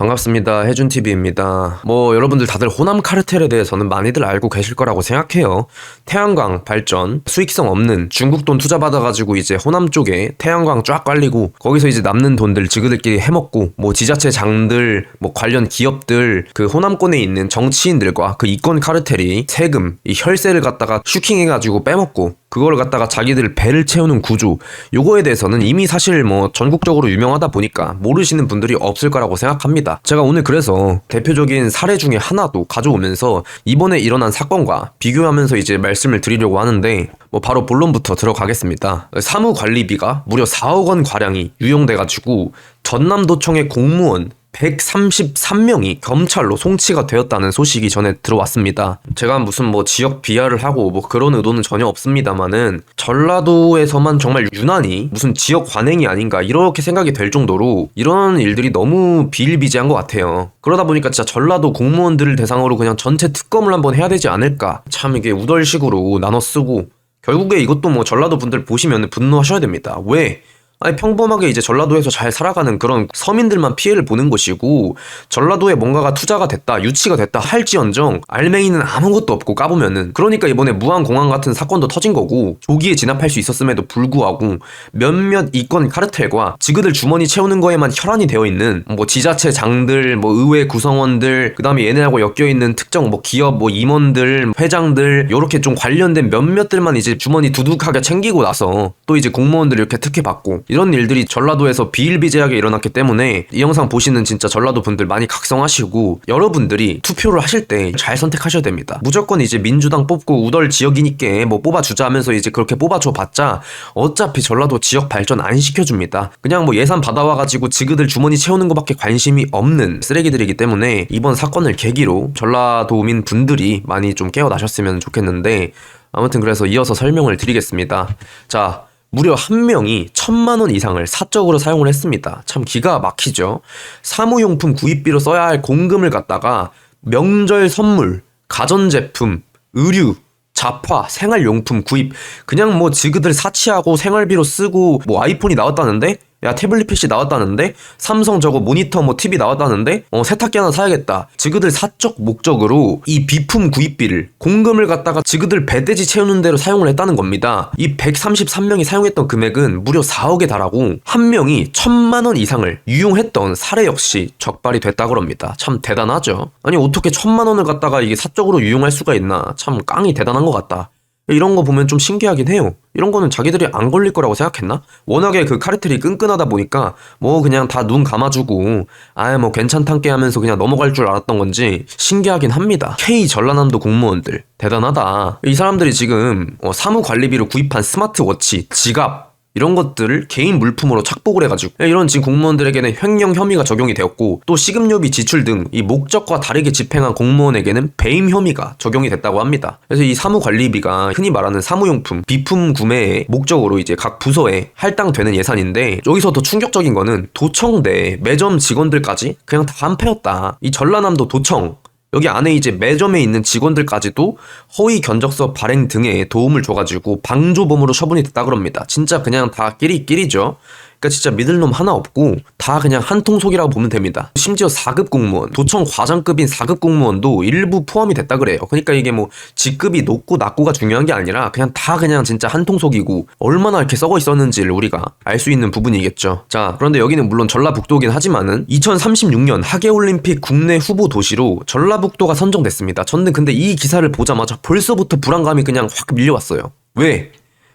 반갑습니다. 해준TV입니다. 뭐, 여러분들 다들 호남 카르텔에 대해서는 많이들 알고 계실 거라고 생각해요. 태양광 발전, 수익성 없는 중국 돈 투자 받아가지고 이제 호남 쪽에 태양광 쫙 깔리고, 거기서 이제 남는 돈들 지그들끼리 해먹고, 뭐, 지자체 장들, 뭐, 관련 기업들, 그 호남권에 있는 정치인들과 그 이권 카르텔이 세금, 이 혈세를 갖다가 슈킹해가지고 빼먹고, 그걸 갖다가 자기들 배를 채우는 구조 요거에 대해서는 이미 사실 뭐 전국적으로 유명하다 보니까 모르시는 분들이 없을 거라고 생각합니다. 제가 오늘 그래서 대표적인 사례 중에 하나도 가져오면서 이번에 일어난 사건과 비교하면서 이제 말씀을 드리려고 하는데 뭐 바로 본론부터 들어가겠습니다. 사무관리비가 무려 4억 원 가량이 유용돼 가지고 전남도청의 공무원 133명이 검찰로 송치가 되었다는 소식이 전에 들어왔습니다. 제가 무슨 뭐 지역 비하를 하고 뭐 그런 의도는 전혀 없습니다만은 전라도에서만 정말 유난히 무슨 지역 관행이 아닌가 이렇게 생각이 될 정도로 이런 일들이 너무 비일비재한 것 같아요. 그러다 보니까 진짜 전라도 공무원들을 대상으로 그냥 전체 특검을 한번 해야 되지 않을까. 참 이게 우덜식으로 나눠 쓰고 결국에 이것도 뭐 전라도 분들 보시면 분노하셔야 됩니다. 왜? 아니 평범하게 이제 전라도에서 잘 살아가는 그런 서민들만 피해를 보는 것이고 전라도에 뭔가가 투자가 됐다 유치가 됐다 할지언정 알맹이는 아무것도 없고 까보면은 그러니까 이번에 무한공항 같은 사건도 터진 거고 조기에 진압할 수 있었음에도 불구하고 몇몇 이권 카르텔과 지그들 주머니 채우는 거에만 혈안이 되어 있는 뭐 지자체 장들 뭐 의회 구성원들 그다음에 얘네하고 엮여 있는 특정 뭐 기업 뭐 임원들 회장들 요렇게 좀 관련된 몇몇들만 이제 주머니 두둑하게 챙기고 나서 또 이제 공무원들 이렇게 특혜 받고 이런 일들이 전라도에서 비일비재하게 일어났기 때문에 이 영상 보시는 진짜 전라도 분들 많이 각성하시고 여러분들이 투표를 하실 때 잘 선택하셔야 됩니다. 무조건 이제 민주당 뽑고 우덜 지역이니까 뭐 뽑아주자 하면서 이제 그렇게 뽑아줘 봤자 어차피 전라도 지역 발전 안 시켜줍니다. 그냥 뭐 예산 받아와가지고 지그들 주머니 채우는 것밖에 관심이 없는 쓰레기들이기 때문에 이번 사건을 계기로 전라도민 분들이 많이 좀 깨어나셨으면 좋겠는데 아무튼 그래서 이어서 설명을 드리겠습니다. 자, 무려 한 명이 천만 원 이상을 사적으로 사용을 했습니다. 참 기가 막히죠. 사무용품 구입비로 써야 할 공금을 갖다가 명절 선물, 가전제품, 의류, 자파, 생활용품 구입 그냥 뭐 지그들 사치하고 생활비로 쓰고 뭐 아이폰이 나왔다는데 야 태블릿 PC 나왔다는데? 삼성 저거 모니터 뭐 TV 나왔다는데? 어 세탁기 하나 사야겠다. 지그들 사적 목적으로 이 비품 구입비를 공금을 갖다가 지그들 배대지 채우는 대로 사용을 했다는 겁니다. 이 133명이 사용했던 금액은 무려 4억에 달하고 한 명이 천만 원 이상을 유용했던 사례 역시 적발이 됐다고 합니다. 참 대단하죠? 아니 어떻게 천만 원을 갖다가 이게 사적으로 유용할 수가 있나? 참 깡이 대단한 것 같다 이런 거 보면 좀 신기하긴 해요. 이런 거는 자기들이 안 걸릴 거라고 생각했나? 워낙에 그 카르텔이 끈끈하다 보니까 뭐 그냥 다 눈 감아주고 아예 뭐 괜찮단께 하면서 그냥 넘어갈 줄 알았던 건지 신기하긴 합니다. K 전라남도 공무원들 대단하다. 이 사람들이 지금 어, 사무관리비로 구입한 스마트워치, 지갑 이런 것들을 개인 물품으로 착복을 해가지고 이런 지금 공무원들에게는 횡령 혐의가 적용이 되었고 또 시급료비 지출 등 이 목적과 다르게 집행한 공무원에게는 배임 혐의가 적용이 됐다고 합니다. 그래서 이 사무관리비가 흔히 말하는 사무용품 비품 구매의 목적으로 이제 각 부서에 할당되는 예산인데 여기서 더 충격적인 거는 도청 내 매점 직원들까지 그냥 다 한패였다. 이 전라남도 도청 여기 안에 이제 매점에 있는 직원들까지도 허위 견적서 발행 등에 도움을 줘가지고 방조범으로 처분이 됐다 그럽니다. 진짜 그냥 다 끼리끼리죠. 그러니까 진짜 믿을 놈 하나 없고 다 그냥 한 통속이라고 보면 됩니다. 심지어 4급 공무원, 도청 과장급인 4급 공무원도 일부 포함이 됐다 그래요. 그러니까 이게 뭐 직급이 높고 낮고가 중요한 게 아니라 그냥 다 그냥 진짜 한 통속이고 얼마나 이렇게 썩어 있었는지를 우리가 알 수 있는 부분이겠죠. 자, 그런데 여기는 물론 전라북도긴 하지만은 2036년 하계올림픽 국내 후보 도시로 전라북도가 선정됐습니다. 저는 근데 이 기사를 보자마자 벌써부터 불안감이 그냥 확 밀려왔어요. 왜?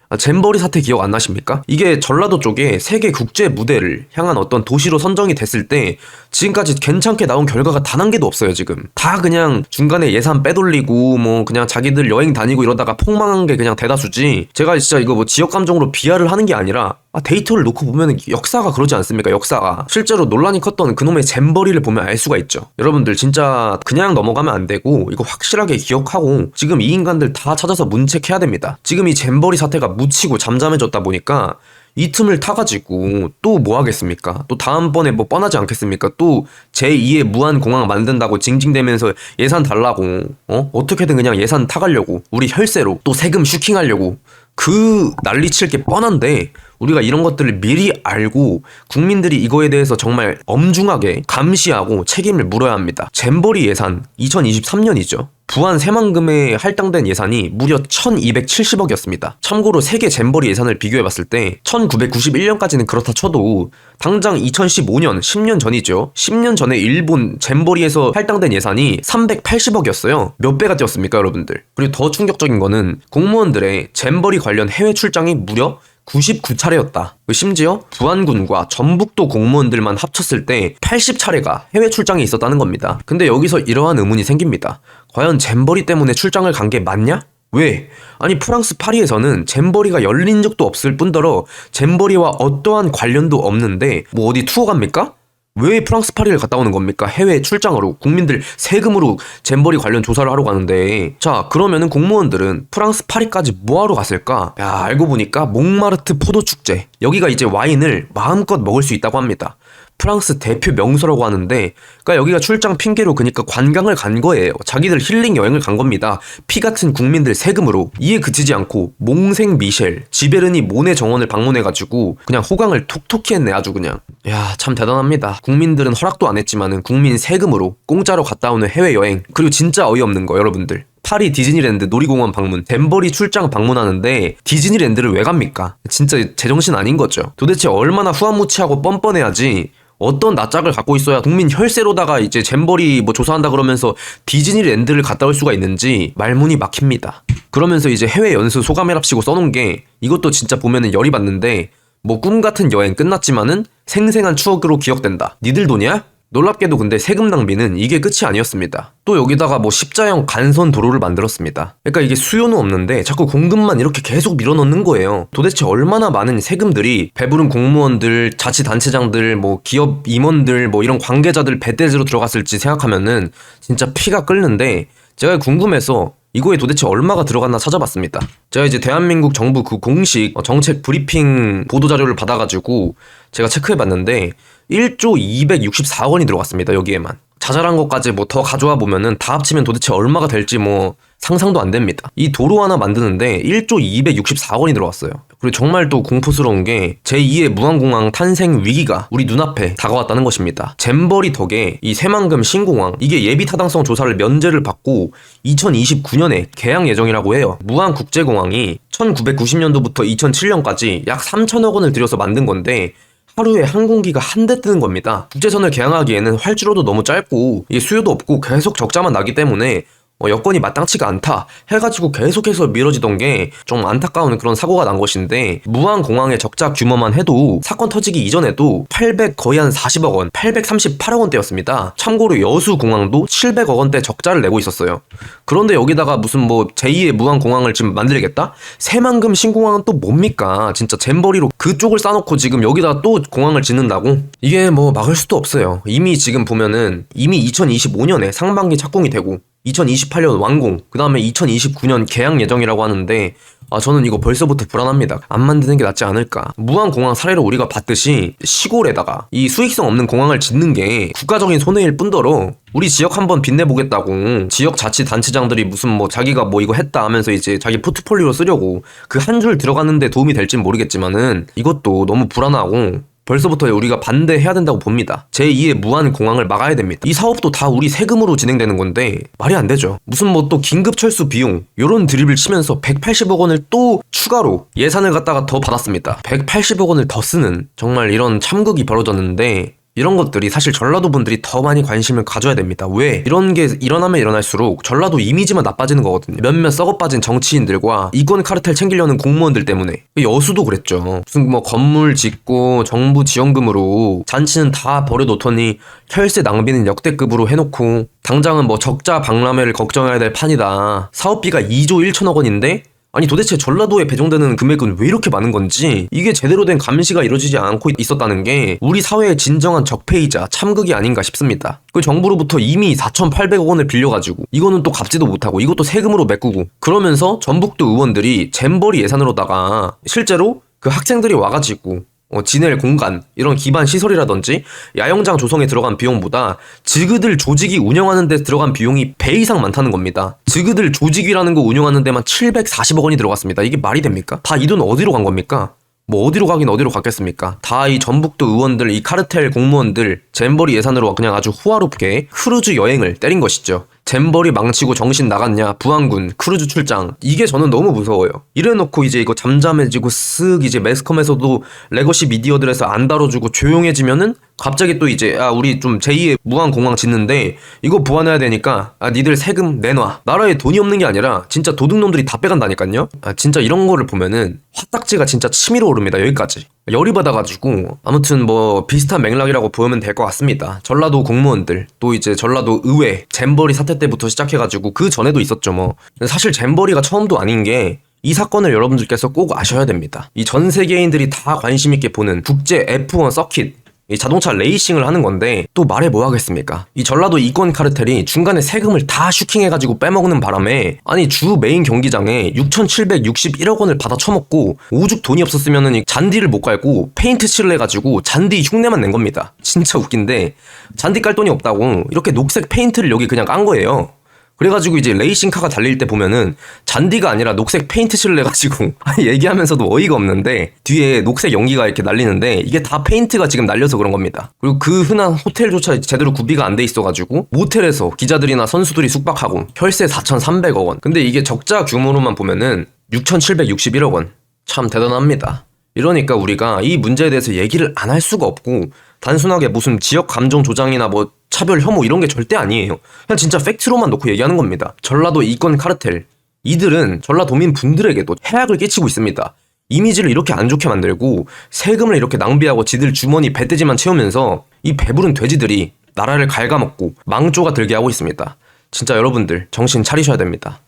아, 잼버리 사태 기억 안 나십니까? 이게 전라도 쪽에 세계 국제 무대를 향한 어떤 도시로 선정이 됐을 때 지금까지 괜찮게 나온 결과가 단 한 개도 없어요, 지금. 다 그냥 중간에 예산 빼돌리고 뭐 그냥 자기들 여행 다니고 이러다가 폭망한 게 그냥 대다수지. 제가 진짜 이거 뭐 지역 감정으로 비하를 하는 게 아니라 아, 데이터를 놓고 보면 역사가 그러지 않습니까? 역사가. 실제로 논란이 컸던 그놈의 잼버리를 보면 알 수가 있죠. 여러분들 진짜 그냥 넘어가면 안 되고 이거 확실하게 기억하고 지금 이 인간들 다 찾아서 문책해야 됩니다. 지금 이 잼버리 사태가 묻히고 잠잠해졌다 보니까 이 틈을 타가지고 또 뭐 하겠습니까? 또 다음번에 뭐 뻔하지 않겠습니까? 또 제2의 무한 공항 만든다고 징징대면서 예산 달라고 어 어떻게든 그냥 예산 타가려고 우리 혈세로 또 세금 슈킹하려고 그 난리 칠 게 뻔한데 우리가 이런 것들을 미리 알고 국민들이 이거에 대해서 정말 엄중하게 감시하고 책임을 물어야 합니다. 잼버리 예산 2023년이죠. 부안 새만금에 할당된 예산이 무려 1270억이었습니다. 참고로 세계 잼버리 예산을 비교해봤을 때 1991년까지는 그렇다 쳐도 당장 2015년 10년 전이죠. 10년 전에 일본 잼버리에서 할당된 예산이 380억이었어요. 몇 배가 뛰었습니까 여러분들? 그리고 더 충격적인 거는 공무원들의 잼버리 관련 해외 출장이 무려 99차례였다. 심지어 부안군과 전북도 공무원들만 합쳤을 때 80차례가 해외 출장에 있었다는 겁니다. 근데 여기서 이러한 의문이 생깁니다. 과연 잼버리 때문에 출장을 간 게 맞냐? 왜? 아니 프랑스 파리에서는 잼버리가 열린 적도 없을 뿐더러 잼버리와 어떠한 관련도 없는데 뭐 어디 투어 갑니까? 왜 프랑스 파리를 갔다 오는 겁니까? 해외 출장으로 국민들 세금으로 잼버리 관련 조사를 하러 가는데 자 그러면은 공무원들은 프랑스 파리까지 뭐하러 갔을까? 야 알고 보니까 몽마르트 포도 축제 여기가 이제 와인을 마음껏 먹을 수 있다고 합니다. 프랑스 대표 명소라고 하는데 그러니까 여기가 출장 핑계로 그니까 관광을 간 거예요. 자기들 힐링 여행을 간 겁니다. 피 같은 국민들 세금으로 이에 그치지 않고 몽생 미셸, 지베르니 모네 정원을 방문해 가지고 그냥 호강을 톡톡히 했네 아주 그냥. 야 참 대단합니다. 국민들은 허락도 안 했지만은 국민 세금으로 공짜로 갔다 오는 해외 여행 그리고 진짜 어이없는 거 여러분들. 파리 디즈니랜드 놀이공원 방문, 덴버리 출장 방문하는데 디즈니랜드를 왜 갑니까? 진짜 제정신 아닌 거죠. 도대체 얼마나 후한무치하고 뻔뻔해야지 어떤 낯짝을 갖고 있어야 국민 혈세로다가 이제 잼버리 뭐 조사한다 그러면서 디즈니랜드를 갔다 올 수가 있는지 말문이 막힙니다. 그러면서 이제 해외 연수 소감해랍시고 써놓은 게 이것도 진짜 보면은 열이 받는데 뭐 꿈 같은 여행 끝났지만은 생생한 추억으로 기억된다. 니들 돈이야? 놀랍게도 근데 세금 낭비는 이게 끝이 아니었습니다. 또 여기다가 뭐 십자형 간선 도로를 만들었습니다. 그러니까 이게 수요는 없는데 자꾸 공급만 이렇게 계속 밀어넣는 거예요. 도대체 얼마나 많은 세금들이 배부른 공무원들, 자치단체장들, 뭐 기업 임원들, 뭐 이런 관계자들 배대지로 들어갔을지 생각하면은 진짜 피가 끓는데 제가 궁금해서 이거에 도대체 얼마가 들어갔나 찾아봤습니다. 제가 이제 대한민국 정부 그 공식 정책 브리핑 보도 자료를 받아가지고 제가 체크해봤는데 1조 264억 원이 들어갔습니다. 여기에만. 자잘한 것까지 뭐 더 가져와 보면은 다 합치면 도대체 얼마가 될지 뭐 상상도 안 됩니다. 이 도로 하나 만드는데 1조 264억 원이 들어갔어요. 그리고 정말 또 공포스러운 게 제2의 무한공항 탄생 위기가 우리 눈앞에 다가왔다는 것입니다. 잼버리 덕에 이 새만금 신공항 이게 예비 타당성 조사를 면제를 받고 2029년에 개항 예정이라고 해요. 무한국제공항이 1990년도부터 2007년까지 약 3천억 원을 들여서 만든 건데 하루에 항공기가 한 대 뜨는 겁니다. 국제선을 개항하기에는 활주로도 너무 짧고 수요도 없고 계속 적자만 나기 때문에 어, 여건이 마땅치가 않다 해가지고 계속해서 미뤄지던 게 좀 안타까운 그런 사고가 난 것인데 무한공항의 적자 규모만 해도 사건 터지기 이전에도 800 거의 한 40억 원, 838억 원대였습니다. 참고로 여수공항도 700억 원대 적자를 내고 있었어요. 그런데 여기다가 무슨 뭐 제2의 무한공항을 지금 만들겠다? 새만금 신공항은 또 뭡니까? 진짜 잼버리로 그쪽을 싸놓고 지금 여기다가 또 공항을 짓는다고? 이게 뭐 막을 수도 없어요. 이미 지금 보면은 이미 2025년에 상반기 착공이 되고 2028년 완공, 그 다음에 2029년 개항 예정이라고 하는데, 아, 저는 이거 벌써부터 불안합니다. 안 만드는 게 낫지 않을까. 무한공항 사례를 우리가 봤듯이 시골에다가 이 수익성 없는 공항을 짓는 게 국가적인 손해일 뿐더러 우리 지역 한번 빛내보겠다고 지역 자치단체장들이 무슨 뭐 자기가 뭐 이거 했다 하면서 이제 자기 포트폴리오로 쓰려고 그 한 줄 들어갔는데 도움이 될진 모르겠지만은 이것도 너무 불안하고 벌써부터 우리가 반대해야 된다고 봅니다. 제2의 무한 공항을 막아야 됩니다. 이 사업도 다 우리 세금으로 진행되는 건데 말이 안 되죠. 무슨 뭐 또 긴급 철수 비용 요런 드립을 치면서 180억 원을 또 추가로 예산을 갖다가 더 받았습니다. 180억 원을 더 쓰는 정말 이런 참극이 벌어졌는데 이런 것들이 사실 전라도 분들이 더 많이 관심을 가져야 됩니다. 왜? 이런 게 일어나면 일어날수록 전라도 이미지만 나빠지는 거거든요. 몇몇 썩어빠진 정치인들과 이권 카르텔 챙기려는 공무원들 때문에. 여수도 그랬죠. 무슨 뭐 건물 짓고 정부 지원금으로 잔치는 다 버려놓더니 혈세 낭비는 역대급으로 해놓고 당장은 뭐 적자 박람회를 걱정해야 될 판이다. 사업비가 2조 1천억 원인데 아니 도대체 전라도에 배정되는 금액은 왜 이렇게 많은 건지 이게 제대로 된 감시가 이루어지지 않고 있었다는 게 우리 사회의 진정한 적폐이자 참극이 아닌가 싶습니다. 그 정부로부터 이미 4,800억 원을 빌려가지고 이거는 또 갚지도 못하고 이것도 세금으로 메꾸고 그러면서 전북도 의원들이 잼버리 예산으로다가 실제로 그 학생들이 와가지고 어, 지낼 공간 이런 기반 시설이라든지 야영장 조성에 들어간 비용보다 지그들 조직이 운영하는 데 들어간 비용이 배 이상 많다는 겁니다. 지그들 조직이라는 거 운영하는 데만 740억 원이 들어갔습니다. 이게 말이 됩니까? 다 이 돈 어디로 간 겁니까? 뭐 어디로 가긴 어디로 갔겠습니까? 다 이 전북도 의원들, 이 카르텔 공무원들 잼버리 예산으로 그냥 아주 호화롭게 크루즈 여행을 때린 것이죠. 잼버리 망치고 정신 나갔냐? 부안군 크루즈 출장. 이게 저는 너무 무서워요. 이래놓고 이제 이거 잠잠해지고 쓱 이제 매스컴에서도 레거시 미디어들에서 안 다뤄주고 조용해지면은 갑자기 또 이제 아 우리 좀 제2의 무한공항 짓는데 이거 보완해야 되니까 아 니들 세금 내놔. 나라에 돈이 없는 게 아니라 진짜 도둑놈들이 다 빼간다니까요? 아 진짜 이런 거를 보면은 화딱지가 진짜 치밀어 오릅니다 여기까지. 열이 받아가지고 아무튼 뭐 비슷한 맥락이라고 보면 될 것 같습니다. 전라도 공무원들 또 이제 전라도 의회 잼버리 사태 때부터 시작해가지고 그 전에도 있었죠 뭐. 사실 잼버리가 처음도 아닌 게이 사건을 여러분들께서 꼭 아셔야 됩니다. 이 전 세계인들이 다 관심 있게 보는 국제 F1 서킷 이 자동차 레이싱을 하는 건데 또 말해 뭐 하겠습니까? 이 전라도 이권 카르텔이 중간에 세금을 다 슈킹해가지고 빼먹는 바람에 아니 주 메인 경기장에 6,761억 원을 받아 처먹고 오죽 돈이 없었으면은 이 잔디를 못 깔고 페인트 칠을 해가지고 잔디 흉내만 낸 겁니다. 진짜 웃긴데 잔디 깔 돈이 없다고 이렇게 녹색 페인트를 여기 그냥 깐 거예요. 그래가지고 이제 레이싱카가 달릴 때 보면은 잔디가 아니라 녹색 페인트 칠을 해가지고 얘기하면서도 어이가 없는데 뒤에 녹색 연기가 이렇게 날리는데 이게 다 페인트가 지금 날려서 그런 겁니다. 그리고 그 흔한 호텔조차 제대로 구비가 안 돼 있어가지고 모텔에서 기자들이나 선수들이 숙박하고 혈세 4,300억 원. 근데 이게 적자 규모로만 보면은 6,761억 원. 참 대단합니다. 이러니까 우리가 이 문제에 대해서 얘기를 안 할 수가 없고 단순하게 무슨 지역 감정 조장이나 뭐 차별 혐오 이런 게 절대 아니에요. 그냥 진짜 팩트로만 놓고 얘기하는 겁니다. 전라도 이권 카르텔 이들은 전라도민 분들에게도 해악을 끼치고 있습니다. 이미지를 이렇게 안 좋게 만들고 세금을 이렇게 낭비하고 지들 주머니 배돼지만 채우면서 이 배부른 돼지들이 나라를 갉아먹고 망조가 들게 하고 있습니다. 진짜 여러분들 정신 차리셔야 됩니다.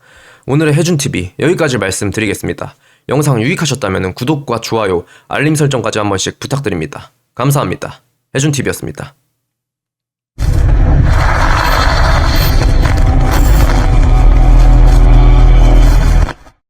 오늘의 해준TV 여기까지 말씀드리겠습니다. 영상 유익하셨다면 구독과 좋아요, 알림 설정까지 한 번씩 부탁드립니다. 감사합니다. 해준TV였습니다.